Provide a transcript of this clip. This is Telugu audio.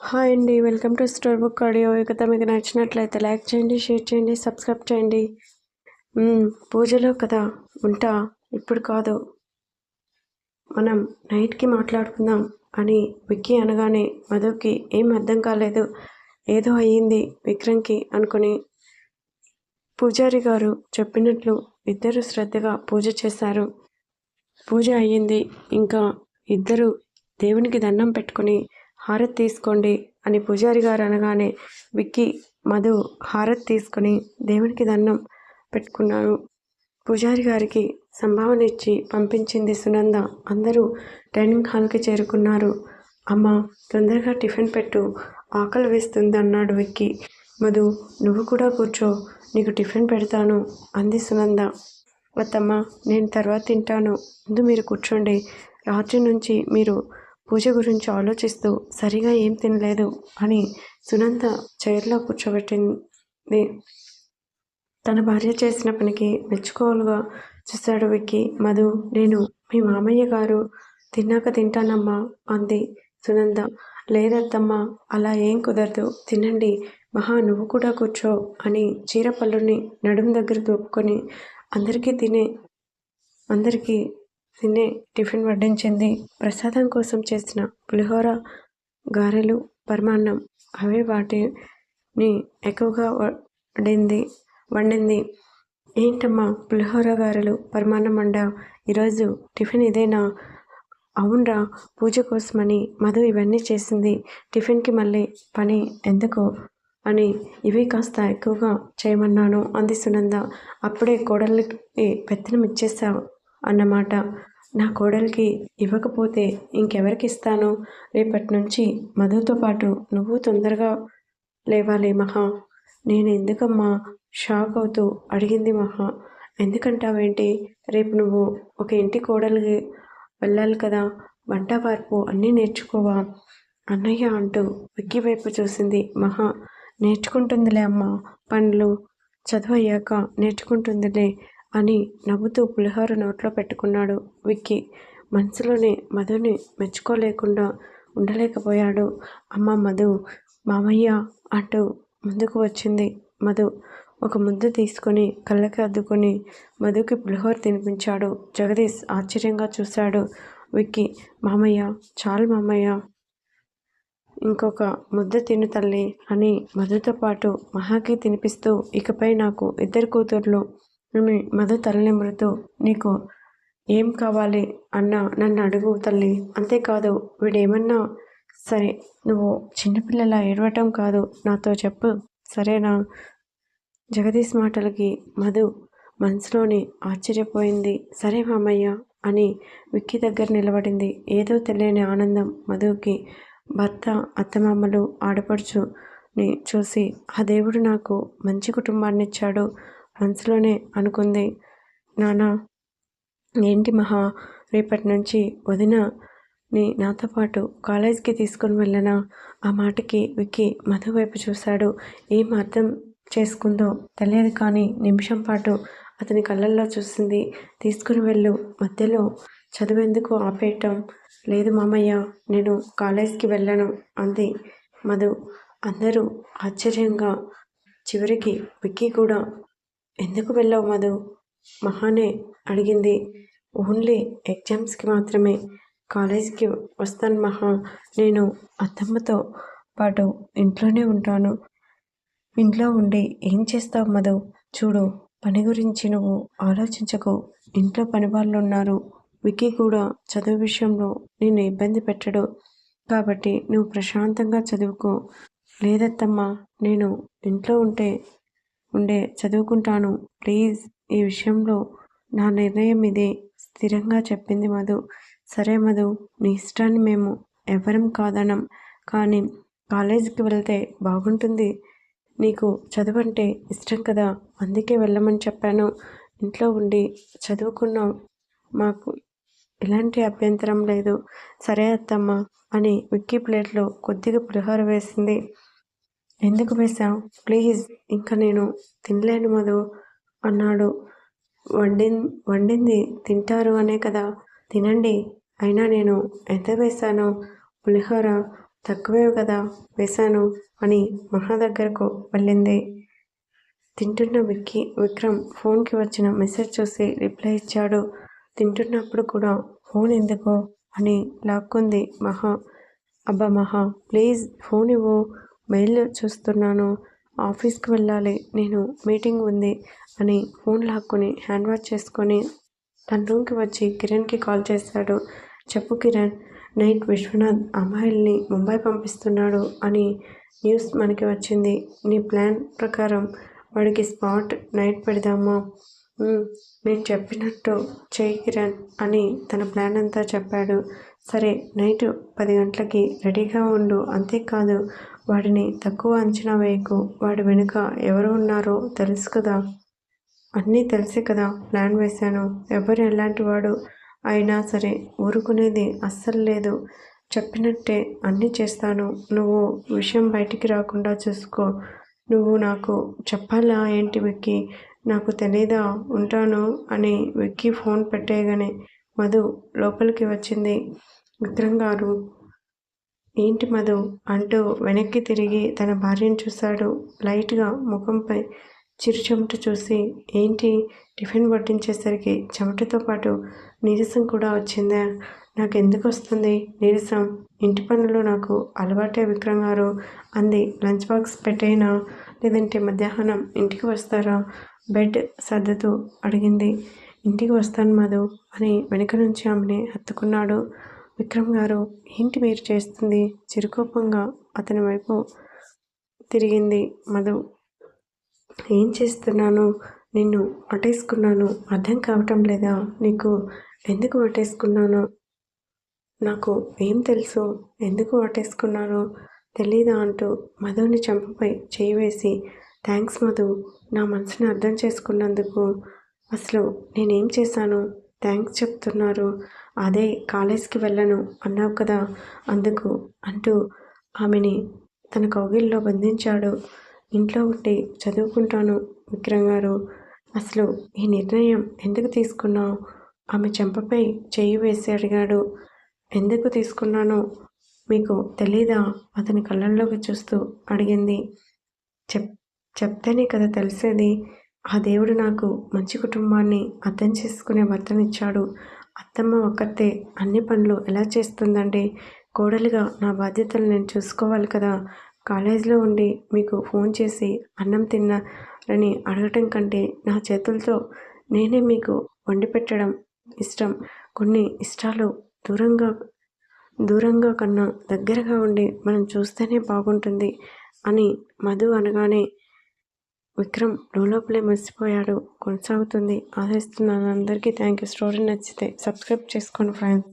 హాయ్ అండి welcome to store book audio. ఇక మీకు నచ్చినట్లయితే లైక్ చేయండి షేర్ చేయండి సబ్స్క్రైబ్ చేయండి. పూజలో కదా ఉంటా? ఇప్పుడు కాదు. మనం నైట్కి మాట్లాడుకుందాం అని విక్కీ అనగానే మధుకి ఏం అర్థం కాలేదు. ఏదో అయ్యింది విక్రమ్కి అనుకుని పూజారి గారు చెప్పినట్లు ఇద్దరు శ్రద్ధగా పూజ చేశారు. పూజ అయ్యింది. ఇంకా ఇద్దరు దేవునికి దండం పెట్టుకుని హారతి తీసుకోండి అని పూజారి గారు అనగానే విక్కీ మధు హారతి తీసుకుని దేవునికి దండం పెట్టుకున్నారు. పూజారి గారికి సంభావన ఇచ్చి పంపించింది సునంద. అందరూ డైనింగ్ హాల్కి చేరుకున్నారు. అమ్మ తొందరగా టిఫిన్ పెట్టు ఆకలి వేస్తుంది అన్నాడు విక్కీ. మధు నువ్వు కూడా కూర్చో నీకు టిఫిన్ పెడతాను అంది సునంద. వద్దమ్మ నేను తర్వాత తింటాను ముందు మీరు కూర్చోండి. రాత్రి నుంచి మీరు పూజ గురించి ఆలోచిస్తూ సరిగా ఏం తినలేదు అని సునంద చైర్లో కూర్చోబెట్టింది. తన భార్య చేసిన పనికి మెచ్చుకోలుగా చూశాడు వెక్కి. మధు నేను మీ మామయ్య గారు తిన్నాక తింటానమ్మా అంది సునంద. లేదద్దమ్మా అలా ఏం కుదరదు. తినండి. మహా నువ్వు కూడా కూర్చో అని చీరపల్లుని నడుము దగ్గర దూపుకొని అందరికీ తినే అందరికీ తినే టిఫిన్ వడ్డించింది. ప్రసాదం కోసం చేసిన పులిహోర గారెలు పరమాన్నం అవే వాటిని ఎక్కువగా వండింది వండింది. ఏంటమ్మా పులిహోర గారెలు పరమాన్నం అండా ఈరోజు టిఫిన్ ఇదేనా? అవునరా పూజ కోసమని మధు ఇవన్నీ చేసింది. టిఫిన్కి మళ్ళీ పని ఎందుకు? అని ఇవి కాస్త ఎక్కువగా చేయమన్నాను అంది సునంద. అప్పుడే కోడలికి పెత్తనం ఇచ్చేసావు అన్నమాట. నా కోడలికి ఇవ్వకపోతే ఇంకెవరికి ఇస్తాను రేపటి నుంచి మధుతో పాటు నువ్వు తొందరగా లేవాలి మహా. నేను ఎందుకమ్మా షాక్ అవుతూ అడిగింది మహా. ఎందుకంటావేంటి? రేపు నువ్వు ఒక ఇంటి కోడలికి వెళ్ళాలి కదా. వంట వార్పు అన్నీ నేర్చుకోవా? అన్నయ్య అంటూ విక్కి వైపు చూసింది మహా. నేర్చుకుంటుందిలే అమ్మ పనులు చదువు అయ్యాక నేర్చుకుంటుందిలే. అని నవ్వుతూ పులిహోర నోట్లో పెట్టుకున్నాడు విక్కీ. మనసులోనే మధుని మెచ్చుకోలేకుండా ఉండలేకపోయాడు. అమ్మ మధు మామయ్య అంటూ ముందుకు వచ్చింది మధు. ఒక ముద్ద తీసుకొని కళ్ళకి అద్దుకొని మధుకి పులిహోర తినిపించాడు. జగదీష్ ఆశ్చర్యంగా చూశాడు. విక్కీ మామయ్య చాలు మామయ్య. ఇంకొక ముద్ద తిను తల్లి అని మధుతో పాటు మహాకి తినిపిస్తూ ఇకపై నాకు ఇద్దరు కూతుర్లు. అని మధు తలనిమురుతూ నీకు ఏం కావాలి అన్న నన్ను అడుగు తల్లి. అంతేకాదు వీడేమన్నా సరే నువ్వు చిన్నపిల్లల ఏడవటం కాదు. నాతో చెప్పు. సరేనా జగదీష్ మాటలకి మధు మనసులోని ఆశ్చర్యపోయింది. సరే మామయ్య అని విక్కీ దగ్గర నిలబడింది. ఏదో తెలియని ఆనందం మధుకి భర్త అత్తమామలు ఆడపడుచుని చూసి ఆ దేవుడు నాకు మంచి కుటుంబాన్ని ఇచ్చాడు మనసులోనే అనుకుంది. నానా ఏంటి మహా రేపటి నుంచి వదిన నీ నాతో పాటు కాలేజీకి తీసుకుని వెళ్ళనా? ఆ మాటకి విక్కి మధు వైపు చూశాడు. ఏం అర్థం చేసుకుందో తెలియదు కానీ నిమిషం పాటు అతని కళ్ళల్లో చూసింది. తీసుకుని వెళ్ళు మధ్యలో చదువెందుకు ఆపేయటం లేదు మామయ్య నేను కాలేజీకి వెళ్ళను అంది మధు. అందరూ ఆశ్చర్యంగా చివరికి విక్కీ కూడా ఎందుకు వెళ్ళావు మధు? మహానే అడిగింది. ఓన్లీ ఎగ్జామ్స్కి మాత్రమే. కాలేజీకి వస్తాను మహా. నేను అత్తమ్మతో పాటు ఇంట్లోనే ఉంటాను. ఇంట్లో ఉండి ఏం చేస్తావు మధు? చూడు పని గురించి నువ్వు ఆలోచించకు. ఇంట్లో పని వాళ్ళు ఉన్నారు విక్కీ కూడా చదువు విషయంలో నేను ఇబ్బంది పెట్టడు. కాబట్టి నువ్వు ప్రశాంతంగా చదువుకో. లేదత్తమ్మా నేను ఇంట్లో ఉంటే ఉండే చదువుకుంటాను. ప్లీజ్ ఈ విషయంలో నా నిర్ణయం ఇదే. స్థిరంగా చెప్పింది మధు. సరే మధు నీ ఇష్టాన్ని మేము ఎవరం కాదనం. కానీ కాలేజీకి వెళ్తే బాగుంటుంది. నీకు చదువు అంటే ఇష్టం కదా? అందుకే వెళ్ళమని చెప్పాను. ఇంట్లో ఉండి చదువుకున్నాం మాకు ఎలాంటి అభ్యంతరం లేదు. సరే అత్తమ్మ అని విక్కీ ప్లేట్లో కొద్దిగా పులిహోర వేసింది. ఎందుకు వేశావు? ప్లీజ్ ఇంకా నేను తినలేను మధు అన్నాడు. వండి వండింది. తింటారు అనే కదా. తినండి. అయినా నేను ఎంత వేశాను? పులిహోర తక్కువే కదా. వేశాను అని మహా దగ్గరకు వెళ్ళింది. తింటున్న విక్కి విక్రమ్ ఫోన్కి వచ్చిన మెసేజ్ చూసి రిప్లై ఇచ్చాడు. తింటున్నప్పుడు కూడా ఫోన్ ఎందుకో? అని లాక్కుంది మహా. అబ్బా మహా ప్లీజ్ ఫోన్ ఇవ్వు. మెయిల్ చూస్తున్నాను. ఆఫీస్కి వెళ్ళాలి. నేను మీటింగ్ ఉంది అని ఫోన్ లాక్కొని హ్యాండ్ వాష్ చేసుకొని తన రూమ్కి వచ్చి కిరణ్కి కాల్ చేశాడు. చెప్పు కిరణ్ నైట్ విశ్వనాథ్ అమ్మాయిల్ని ముంబై పంపిస్తున్నాడు అని న్యూస్ మనకి వచ్చింది. నీ ప్లాన్ ప్రకారం వాడికి స్పాట్ నైట్ పెడదామా? నేను చెప్పినట్టు చేయి కిరణ్ అని తన ప్లాన్ అంతా చెప్పాడు. సరే నైట్ పది గంటలకి రెడీగా ఉండు. అంతేకాదు వాడిని తక్కువ అంచనా వేయకు. వాడి వెనుక ఎవరు ఉన్నారో తెలుసు కదా. అన్నీ తెలిసే కదా. ప్లాన్ వేశాను. ఎవరు ఎలాంటి వాడు అయినా సరే ఊరుకునేది అస్సలు లేదు. చెప్పినట్టే అన్నీ చేస్తాను. నువ్వు విషయం బయటికి రాకుండా చూసుకో. నువ్వు నాకు చెప్పాలా? ఏంటి వెక్కి? నాకు తెలీదా? ఉంటాను అని వెక్కి ఫోన్ పెట్టేయగానే మధు లోపలికి వచ్చింది. విక్రమ్ గారు ఏంటి మధు? అంటూ వెనక్కి తిరిగి తన భార్యను చూశాడు. లైట్గా ముఖంపై చిరు చెమట చూసి ఏంటి? టిఫిన్ వడ్డించేసరికి చెమటతో పాటు నీరసం కూడా వచ్చిందా? నాకు ఎందుకు వస్తుంది నీరసం? ఇంటి పనులు నాకు అలవాటే విక్రమ్ గారు అంది. లంచ్ బాక్స్ పెట్టైనా? లేదంటే మధ్యాహ్నం ఇంటికి వస్తారా? బెడ్ సర్దుతూ అడిగింది. ఇంటికి వస్తాను మధు అని వెనుక నుంచి ఆమెని హత్తుకున్నాడు. విక్రమ్ గారు ఏంటి మీరు చేస్తుంది? చిరుకోపంగా అతని వైపు తిరిగింది మధు. ఏం చేస్తున్నాను? నిన్ను పట్టేసుకున్నాను. అర్థం కావటం లేదా? నీకు ఎందుకు పట్టేసుకున్నాను? నాకు ఏం తెలుసు? ఎందుకు పట్టేసుకున్నాను? తెలీదా అంటూ మధుని చంపపై చేయి వేసి థ్యాంక్స్ మధు. నా మనసుని అర్థం చేసుకున్నందుకు అసలు నేనేం చేశాను? థ్యాంక్స్ చెప్తున్నారు. అదే కాలేజ్కి వెళ్ళను అన్నావు కదా అందుకు అంటూ ఆమెని తన కౌగిల్లో బంధించాడు. ఇంట్లో ఉండి చదువుకుంటాను విక్రమ్ గారు. అసలు ఈ నిర్ణయం ఎందుకు తీసుకున్నావు? ఆమె చెంపపై చేయి వేసి అడిగాడు. ఎందుకు తీసుకున్నానో మీకు తెలీదా? అతని కళ్ళల్లోకి చూస్తూ అడిగింది. చెప్ చెప్తేనే కదా తెలిసేది. ఆ దేవుడు నాకు మంచి కుటుంబాన్ని అర్థం చేసుకునే భర్తనిచ్చాడు. అత్తమ్మ ఒక్కతే అన్ని పనులు ఎలా చేస్తుందండి? కోడలిగా నా బాధ్యతలు నేను చూసుకోవాలి కదా. కాలేజీలో ఉండి మీకు ఫోన్ చేసి అన్నం తిన్నారని అడగటం కంటే నా చేతులతో నేనే మీకు వండి పెట్టడం ఇష్టం. కొన్ని ఇష్టాలు దూరంగా దూరంగా కన్నా దగ్గరగా ఉండి మనం చూస్తేనే బాగుంటుంది అని మధు అనగానే విక్రమ్ లోపలే మర్చిపోయాడు. కొనసాగుతుంది. ఆశిస్తున్నాను. అందరికీ థ్యాంక్ యూ స్టోరీ నచ్చితే సబ్స్క్రైబ్ చేసుకోండి ఫ్రెండ్స్.